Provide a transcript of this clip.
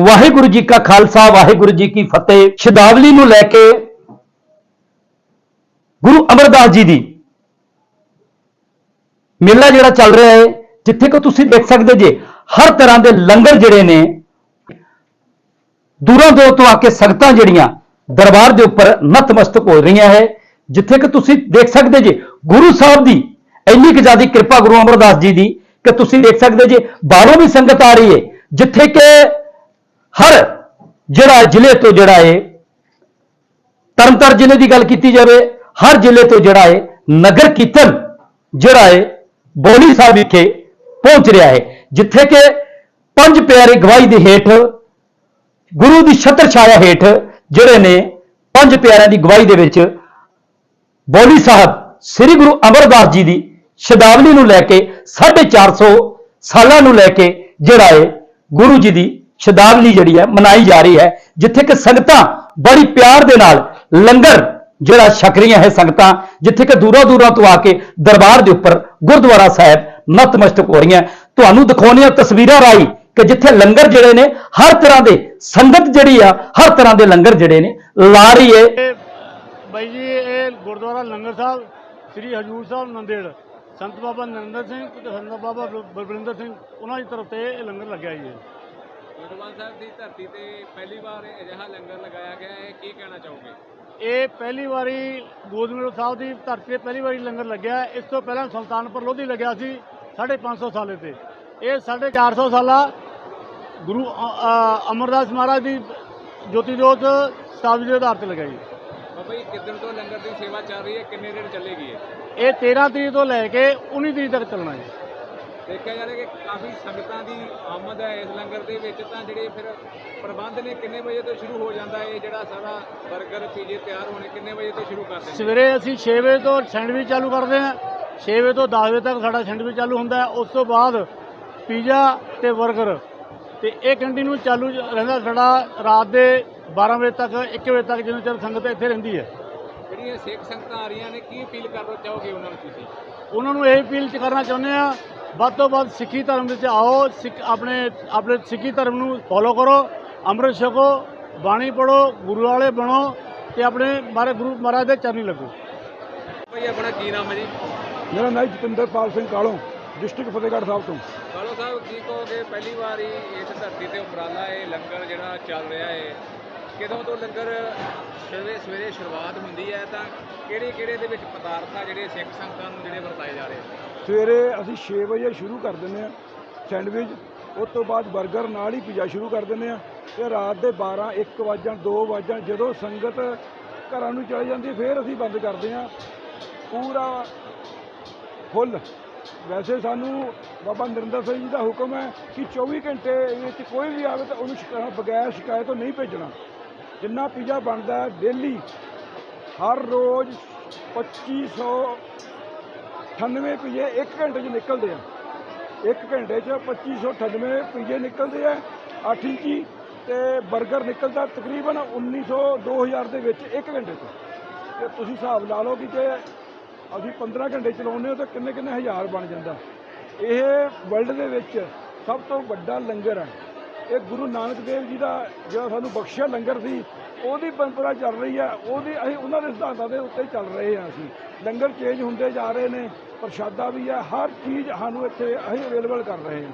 ਵਾਹਿਗੁਰੂ ਜੀ ਕਾ ਖਾਲਸਾ, ਵਾਹਿਗੁਰੂ ਜੀ ਕੀ ਫਤਿਹ। ਸ਼ਬਦਾਵਲੀ ਨੂੰ ਲੈ ਕੇ ਗੁਰੂ ਅਮਰਦਾਸ ਜੀ ਦੀ ਮੇਲਾ ਜਿਹੜਾ ਚੱਲ ਰਿਹਾ ਹੈ, ਜਿੱਥੇ ਕਿ ਤੁਸੀਂ ਦੇਖ ਸਕਦੇ ਜੇ, ਹਰ ਤਰ੍ਹਾਂ ਦੇ ਲੰਗਰ ਜਿਹੜੇ ਨੇ, ਦੂਰੋਂ ਦੂਰੋਂ ਤੋਂ ਆ ਕੇ ਸੰਗਤਾਂ ਜਿਹੜੀਆਂ ਦਰਬਾਰ ਦੇ ਉੱਪਰ ਨਤਮਸਤਕ ਹੋ ਰਹੀਆਂ ਹੈ, ਜਿੱਥੇ ਕਿ ਤੁਸੀਂ ਦੇਖ ਸਕਦੇ ਜੇ, ਗੁਰੂ ਸਾਹਿਬ ਦੀ ਇੰਨੀ ਕੁ ਜ਼ਿਆਦਾ ਕਿਰਪਾ ਗੁਰੂ ਅਮਰਦਾਸ ਜੀ ਦੀ, ਕਿ ਤੁਸੀਂ ਦੇਖ ਸਕਦੇ ਜੇ, ਬਾਹਰੋਂ ਵੀ ਸੰਗਤ ਆ ਰਹੀ ਹੈ, ਜਿੱਥੇ ਕਿ ਹਰ ਜਿਹੜਾ ਜ਼ਿਲ੍ਹੇ ਤੋਂ ਜਿਹੜਾ ਹੈ ਤਰਨਤਾਰਨ ਜ਼ਿਲ੍ਹੇ ਦੀ ਗੱਲ ਕੀਤੀ ਜਾਵੇ, ਹਰ ਜ਼ਿਲ੍ਹੇ ਤੋਂ ਜਿਹੜਾ ਹੈ ਨਗਰ ਕੀਰਤਨ ਜਿਹੜਾ ਹੈ ਬੋਲੀ ਸਾਹਿਬ ਵਿਖੇ ਪਹੁੰਚ ਰਿਹਾ ਹੈ ਜਿੱਥੇ ਕਿ ਪੰਜ ਪਿਆਰੇ ਗਵਾਹੀ ਦੇ ਹੇਠ, ਗੁਰੂ ਦੀ ਛਤਰ ਛਾਇਆ ਹੇਠ ਜਿਹੜੇ ਨੇ, ਪੰਜ ਪਿਆਰਿਆਂ ਦੀ ਗਵਾਹੀ ਦੇ ਵਿੱਚ ਬੋਲੀ ਸਾਹਿਬ ਸ੍ਰੀ ਗੁਰੂ ਅਮਰਦਾਸ ਜੀ ਦੀ ਸ਼ਬਦਾਵਲੀ ਨੂੰ ਲੈ ਕੇ 450 ਸਾਲਾਂ ਨੂੰ ਲੈ ਕੇ ਜਿਹੜਾ ਹੈ ਗੁਰੂ ਜੀ ਦੀ ਸ਼ਬਦਾਵਲੀ ਜਿਹੜੀ ਹੈ, ਮਨਾਈ ਜਾ ਰਹੀ ਹੈ, ਜਿੱਥੇ ਕਿ ਸੰਗਤਾਂ ਬੜੀ ਪਿਆਰ ਦੇ ਨਾਲ ਲੰਗਰ ਜਿਹੜਾ ਛਕ ਰਹੀਆਂ ਹੈ ਸੰਗਤਾਂ, ਜਿੱਥੇ ਕਿ ਦੂਰੋਂ ਦੂਰੋਂ ਤੋਂ ਆ ਕੇ ਦਰਬਾਰ ਦੇ ਉੱਪਰ ਗੁਰਦੁਆਰਾ ਸਾਹਿਬ ਨਤਮਸਤਕ ਹੋ ਰਹੀਆਂ। ਤੁਹਾਨੂੰ ਦਿਖਾਉਣੀਆਂ ਤਸਵੀਰਾਂ ਰਾਈ ਕਿ ਜਿੱਥੇ ਲੰਗਰ ਜਿਹੜੇ ਨੇ, ਹਰ ਤਰ੍ਹਾਂ ਦੇ ਸੰਗਤ ਜਿਹੜੀ ਆ, ਹਰ ਤਰ੍ਹਾਂ ਦੇ ਲੰਗਰ ਜਿਹੜੇ ਨੇ, ਲਾ ਰਹੀ ਹੈ। ਬਾਈ ਜੀ, ਇਹ ਗੁਰਦੁਆਰਾ ਲੰਗਰ ਸਾਹਿਬ, ਸ੍ਰੀ ਹਜੂਰ ਸਾਹਿਬ ਨੰਦੇੜ। ਸੰਤ ਬਾਬਾ ਨਰਿੰਦਰ ਸਿੰਘ ਤੇ ਸੰਤ ਬਾਬਾ ਬ- ਬਲਵਿੰਦਰ ਸਿੰਘ, ਉਹਨਾਂ ਦੀ ਤਰਫ ਤੇ ਇਹ ਲੰਗਰ ਲੱਗਿਆ ਜੀ। ਗੁਰਦੁਆਰਾ ਸਾਹਿਬ ਦੀ ਧਰਤੀ ਤੇ ਪਹਿਲੀ ਵਾਰ ਅਜਿਹਾ ਲੰਗਰ ਲਗਾਇਆ ਗਿਆ ਹੈ ਕੀ ਕਹਿਣਾ ਚਾਹੋਗੇ? ਇਹ ਪਹਿਲੀ ਵਾਰੀ ਗੋਦਮੇੜ ਸਾਹਿਬ ਦੀ ਧਰਤੀ ਤੇ ਪਹਿਲੀ ਵਾਰੀ ਲੰਗਰ ਲੱਗਿਆ ਇਸ ਤੋਂ ਪਹਿਲਾਂ ਸੁਲਤਾਨਪੁਰ ਲੋਧੀ ਲੱਗਿਆ ਸੀ 550 ਸਾਲੇ ਤੇ। ਇਹ 450 ਸਾਲਾ ਗੁਰੂ ਅਮਰਦਾਸ ਮਹਾਰਾਜ ਦੀ ਜੋਤੀ ਜੋਤ ਸਤਾਬਦੀ ਦੇ ਆਧਾਰ ਤੇ ਲਗਾਈ। ਬਾਬਾ ਜੀ ਕਿਦਨ ਤੋਂ ਲੰਗਰ ਦੀ ਸੇਵਾ ਚੱਲ ਰਹੀ ਹੈ ਕਿੰਨੇ ਦਿਨ ਚੱਲੇਗੀ ਇਹ? 13 ਤਰੀਕ ਤੋਂ ਲੈ ਕੇ 19 ਤਰੀਕ ਤੱਕ ਚੱਲਣਾ ਹੈ। ਦੇਖਿਆ ਜਾ ਰਿਹਾ ਕਿ ਕਾਫੀ ਸੰਗਤਾਂ ਦੀ ਆਮਦ ਹੈ ਇਸ ਲੰਗਰ ਦੇ ਵਿੱਚ, ਤਾਂ ਜਿਹੜੇ ਫਿਰ ਪ੍ਰਬੰਧ ਨੇ ਕਿੰਨੇ ਵਜੇ ਤੋਂ ਸ਼ੁਰੂ ਹੋ ਜਾਂਦਾ ਹੈ? ਜਿਹੜਾ ਸਾਰਾ 버ਗਰ ਪੀਜੇ ਤਿਆਰ ਹੋਣੇ ਕਿੰਨੇ ਵਜੇ ਤੋਂ ਸ਼ੁਰੂ ਕਰਦੇ ਸਵੇਰੇ ਅਸੀਂ 6 ਵਜੇ ਤੋਂ ਸੈਂਡਵਿਚ ਚਾਲੂ ਕਰਦੇ ਹਾਂ। 6 ਵਜੇ ਤੋਂ 10 ਵਜੇ ਤੱਕ ਸਾਡਾ ਸੈਂਡਵਿਚ ਚਾਲੂ ਹੁੰਦਾ ਹੈ। ਉਸ ਤੋਂ ਬਾਅਦ ਪੀਜ਼ਾ ਤੇ 버ਗਰ ਤੇ ਇਹ ਕੰਟੀਨਿਊ ਚਾਲੂ ਰਹਿੰਦਾ ਸਾਡਾ ਰਾਤ ਦੇ 12 ਵਜੇ ਤੱਕ 1 ਵਜੇ ਤੱਕ ਜਿੰਨਾ ਚਿਰ ਸੰਗਤ ਇੱਥੇ ਰਹਿੰਦੀ ਹੈ। ਜਿਹੜੀਆਂ ਸਿੱਖ ਸੰਗਤਾਂ ਆ ਰਹੀਆਂ ਨੇ ਕੀ ਅਪੀਲ ਕਰਨਾ ਚਾਹੋਗੇ ਉਹਨਾਂ ਨੂੰ ਤੁਸੀਂ? ਉਹਨਾਂ ਨੂੰ ਇਹ ਅਪੀਲ ਕਰਨਾ ਚਾਹੁੰਦੇ ਆ ਵੱਧ ਤੋਂ ਵੱਧ ਸਿੱਖੀ ਧਰਮ ਵਿੱਚ ਆਓ ਸਿੱਖ ਆਪਣੇ ਆਪਣੇ ਸਿੱਖੀ ਧਰਮ ਨੂੰ ਫੋਲੋ ਕਰੋ ਅੰਮ੍ਰਿਤ ਛਕੋ ਬਾਣੀ ਪੜੋ ਗੁਰੂ ਵਾਲੇ ਬਣੋ ਤੇ ਆਪਣੇ ਮਾਰੇ ਗੁਰੂ ਮਹਾਰਾਜ ਦੇ ਚਰਨੀ ਲੱਗੋ। ਭਾਈ ਆਪਣਾ ਕੀ ਨਾਮ ਹੈ ਜੀ? ਮੇਰਾ ਨਾਮ ਜਤਿੰਦਰਪਾਲ ਸਿੰਘ ਕਾਲੋਂ ਡਿਸਟ੍ਰਿਕਟ ਫਤਿਹਗੜ੍ਹ ਸਾਹਿਬ ਤੋਂ। ਕਾਲੋ ਸਾਹਿਬ ਕੀ ਕਹੋਗੇ? ਪਹਿਲੀ ਵਾਰੀ ਇਸ ਧਰਤੀ ਤੇ ਉਪਰਾਲਾ ਹੈ ਲੰਗਰ ਜਿਹੜਾ ਚੱਲ ਰਿਹਾ ਹੈ। ਕਦੋਂ ਤੋਂ ਲੰਗਰ ਸਵੇਰੇ ਸਵੇਰੇ ਸ਼ੁਰੂਆਤ ਹੁੰਦੀ ਹੈ, ਤਾਂ ਕਿਹੜੇ ਕਿਹੜੇ ਦੇ ਵਿੱਚ ਪਦਾਰਥ ਜਿਹੜੇ ਸਿੱਖ ਸੰਗਤਾਂ ਨੂੰ ਜਿਹੜੇ ਵਰਤਾਏ ਜਾ ਰਹੇ ਸਵੇਰੇ ਅਸੀਂ 6 ਵਜੇ ਸ਼ੁਰੂ ਕਰ ਦਿੰਦੇ ਆ ਸੈਂਡਵਿਚ, ਉਸ ਤੋਂ ਬਾਅਦ 버ਗਰ ਨਾਲ ਹੀ ਪੀਜ਼ਾ ਸ਼ੁਰੂ ਕਰ ਦਿੰਦੇ ਆ ਤੇ ਰਾਤ ਦੇ 12 1 ਵਜੇ 2 ਵਜੇ ਜਦੋਂ ਸੰਗਤ ਘਰਾਂ ਨੂੰ ਚਲੇ ਜਾਂਦੀ ਫਿਰ ਅਸੀਂ ਬੰਦ ਕਰਦੇ ਆ ਪੂਰਾ ਫੁੱਲ। ਵੈਸੇ ਸਾਨੂੰ ਬਾਬਾ ਨਰਿੰਦਰ ਸਿੰਘ ਜੀ ਦਾ ਹੁਕਮ ਹੈ ਕਿ 24 ਘੰਟੇ ਵਿੱਚ ਕੋਈ ਵੀ ਆਵੇ ਤਾਂ ਉਹਨੂੰ ਸ਼ਿਕਾ- ਬਗੈਰ ਸ਼ਿਕਾਇਤ ਤੋਂ ਨਹੀਂ ਭੇਜਣਾ। ਜਿੰਨਾ ਪੀਜ਼ਾ ਬਣਦਾ ਡੇਲੀ, ਹਰ ਰੋਜ਼ 2598 ਪੀਜੇ 1 ਘੰਟੇ 'ਚ ਨਿਕਲਦੇ ਆ। 1 ਘੰਟੇ 'ਚ 2598 ਪੀਜੇ ਨਿਕਲਦੇ ਆ 8 ਇੰਚੀ ਤੇ 버ਗਰ ਨਿਕਲਦਾ ਤਕਰੀਬਨ 1900 2000 ਦੇ ਵਿੱਚ 1 ਘੰਟੇ 'ਚ। ਤੇ ਤੁਸੀਂ ਹਿਸਾਬ ਲਾ ਲਓ ਕਿ ਜੇ ਅਸੀਂ 15 ਘੰਟੇ ਚਲਾਉਂਦੇ ਹਾਂ ਤਾਂ ਕਿੰਨੇ ਕਿੰਨੇ ਹਜ਼ਾਰ ਬਣ ਜਾਂਦਾ। ਇਹ ਵਰਲਡ ਦੇ ਵਿੱਚ ਸਭ ਤੋਂ ਵੱਡਾ ਲੰਗਰ ਹੈ। ਇਹ ਗੁਰੂ ਨਾਨਕ ਦੇਵ ਜੀ ਦਾ ਜਿਹੜਾ ਸਾਨੂੰ ਬਖਸ਼ਿਆ ਲੰਗਰ ਸੀ, ਉਹਦੀ ਪਰੰਪਰਾ ਚੱਲ ਰਹੀ ਹੈ ਉਹਦੀ ਅਸੀਂ ਉਹਨਾਂ ਦੇ ਸਿਧਾਂਤਾਂ ਦੇ ਉੱਤੇ ਚੱਲ ਰਹੇ ਹਾਂ ਅਸੀਂ। ਲੰਗਰ ਚੇਂਜ ਹੁੰਦੇ ਜਾ ਰਹੇ ਨੇ, ਪ੍ਰਸ਼ਾਦਾ ਵੀ ਹੈ ਹਰ ਚੀਜ਼ ਸਾਨੂੰ ਇੱਥੇ ਅਸੀਂ ਅਵੇਲੇਬਲ ਕਰ ਰਹੇ ਹਾਂ